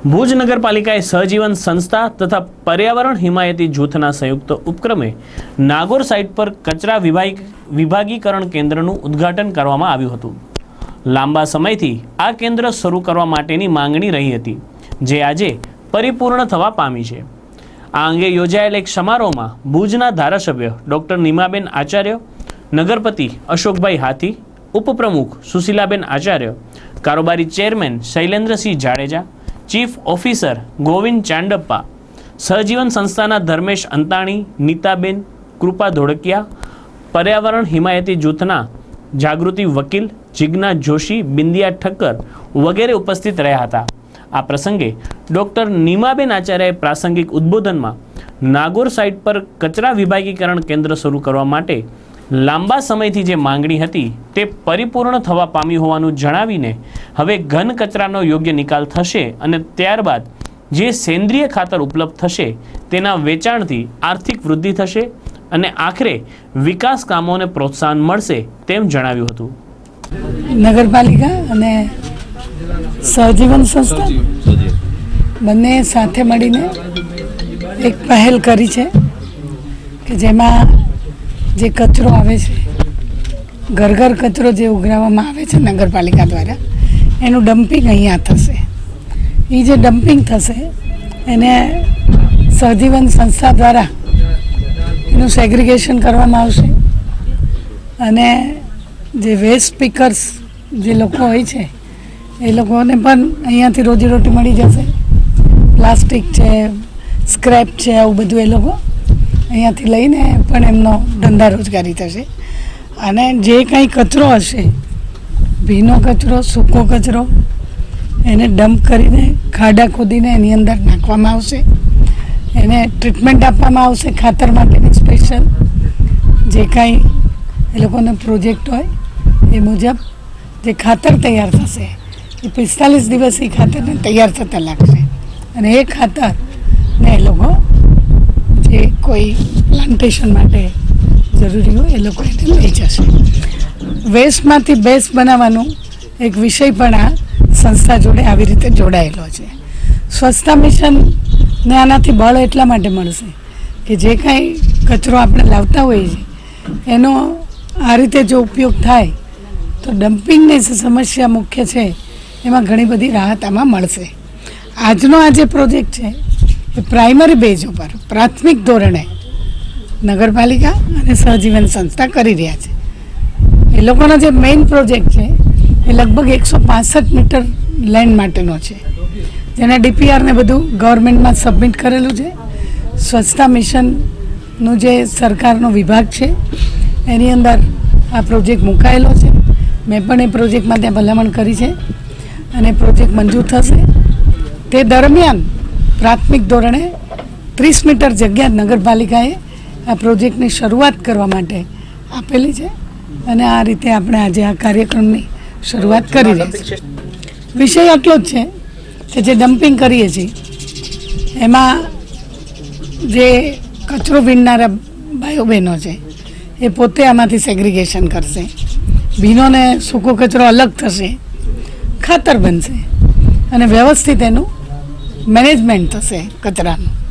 ભુજ નગરપાલિકાએ સહજીવન સંસ્થા તથા પર્યાવરણ હિમાયતી જૂથના સંયુક્ત ઉપક્રમે નાગોર સાઇટ પર કચરા વિભાગ વિભાગીકરણ કેન્દ્રનું ઉદ્ઘાટન કરવામાં આવ્યું હતું. લાંબા સમયથી આ કેન્દ્ર શરૂ કરવા માટેની માંગણી રહી હતી, જે આજે પરિપૂર્ણ થવા પામી છે. આ અંગે યોજાયેલ એક સમારોહમાં ભુજના ધારાસભ્ય ડૉક્ટર નીમાબેન આચાર્ય, નગરપતિ અશોકભાઈ હાથી, ઉપપ્રમુખ સુશીલાબેન આચાર્ય, કારોબારી chairman Shailendrasinh Jadeja chief officer Govind Chandappa, Sahjeevan સંસ્થાના ધર્મેશ અંતાણી, નીતાબેન કૃપા ધોળકિયા, પર્યાવરણ હિમાયતી જૂથના જાગૃતિ વકીલ જિજ્ઞા જોશી, બિંદિયા ઠક્કર વગેરે ઉપસ્થિત રહ્યા હતા. આ પ્રસંગે ડૉક્ટર નીમાબેન આચાર્યએ પ્રાસંગિક ઉદ્બોધનમાં નાગોર સાઇટ પર કચરા વિભાગીકરણ કેન્દ્ર શરૂ કરવા માટે લાંબા સમયથી જે માંગણી હતી તે પરિપૂર્ણ થવા પામી હોવાનું જણાવીને હવે ઘન કચરાનો યોગ્ય નિકાલ થશે અને ત્યારબાદ જે સેન્દ્રિય ખાતર ઉપલબ્ધ થશે તેના વેચાણથી આર્થિક વૃદ્ધિ થશે અને આખરે વિકાસ કામોને પ્રોત્સાહન મળશે તેમ જણાવ્યું હતું. નગરપાલિકા અને સહજીવન સંસ્થા બંને સાથે મળીને એક પહેલ કરી છે કે જેમાં જે કચરો આવે છે ઘર ઘર કચરો જે ઉઘરાવવામાં આવે છે નગરપાલિકા દ્વારા, એનું ડમ્પિંગ અહીંયા થશે. એ જે ડમ્પિંગ થશે, એને સહજીવન સંસ્થા દ્વારા એનું સેગ્રિગેશન કરવામાં આવશે. અને જે વેસ્ટ સ્પીકર્સ જે લોકો હોય છે, એ લોકોને પણ અહીંયાથી રોજીરોટી મળી જશે. પ્લાસ્ટિક છે સ્ક્રેપ છે, આવું બધું એ લોકો અહીંયાથી લઈને પણ એમનો ધંધા રોજગારી થશે. અને જે કંઈ કચરો હશે, ભીનો કચરો, સૂકો કચરો, એને ડમ્પ કરીને ખાડા ખોદીને એની અંદર નાખવામાં આવશે. એને ટ્રીટમેન્ટ આપવામાં આવશે ખાતર માટેની સ્પેશિયલ જે કાંઈ એ લોકોનો પ્રોજેક્ટ હોય, એ મુજબ જે ખાતર તૈયાર થશે, એ પિસ્તાલીસ દિવસ એ ખાતરને તૈયાર થતાં લાગશે. અને એ ખાતરને એ લોકો જે કોઈ પ્લાન્ટેશન માટે જરૂરી હોય, એ લોકો એને લઈ જશે. વેસ્ટમાંથી બેસ્ટ બનાવવાનું એક વિષય પણ આ સંસ્થા જોડે આવી રીતે જોડાયેલો છે. સ્વચ્છતા મિશનને આનાથી બળ એટલા માટે મળશે કે જે કાંઈ કચરો આપણે લાવતા હોઈએ છીએ, એનો આ રીતે જો ઉપયોગ થાય, તો ડમ્પિંગની જે સમસ્યા મુખ્ય છે, એમાં ઘણી બધી રાહત આમાં મળશે. આજનો આ જે પ્રોજેક્ટ છે પ્રાઇમરી બેઝ ઉપર પ્રાથમિક ધોરણે નગરપાલિકા અને સહજીવન સંસ્થા કરી રહ્યા છે. એ લોકોનો જે મેઇન પ્રોજેક્ટ છે, એ લગભગ એકસો પાસઠ મીટર લેન્ડ માટેનો છે. જેને ડીપીઆરને બધું ગવર્મેન્ટમાં સબમિટ કરેલું છે. સ્વચ્છતા મિશનનું જે સરકારનો વિભાગ છે, એની અંદર આ પ્રોજેક્ટ મુકાયેલો છે. મેં પણ એ પ્રોજેક્ટમાં ત્યાં ભલામણ કરી છે. અને પ્રોજેક્ટ મંજૂર થશે. તે દરમિયાન પ્રાથમિક ધોરણે ત્રીસ મીટર જગ્યા નગરપાલિકાએ આ પ્રોજેક્ટની શરૂઆત કરવા માટે આપેલી છે અને આ રીતે આપણે આજે આ કાર્યક્રમની શરૂઆત કરી છીએ. વિષય આટલો જ છે કે જે ડમ્પિંગ કરીએ છીએ, એમાં જે કચરો વીણનારા ભાઈઓ બહેનો છે, એ પોતે આમાંથી સેગ્રિગેશન કરશે. ભીનોને સૂકો કચરો અલગ થશે, ખાતર બનશે અને વ્યવસ્થિત એનું મેનેજમેન્ટ થશે કચરાનું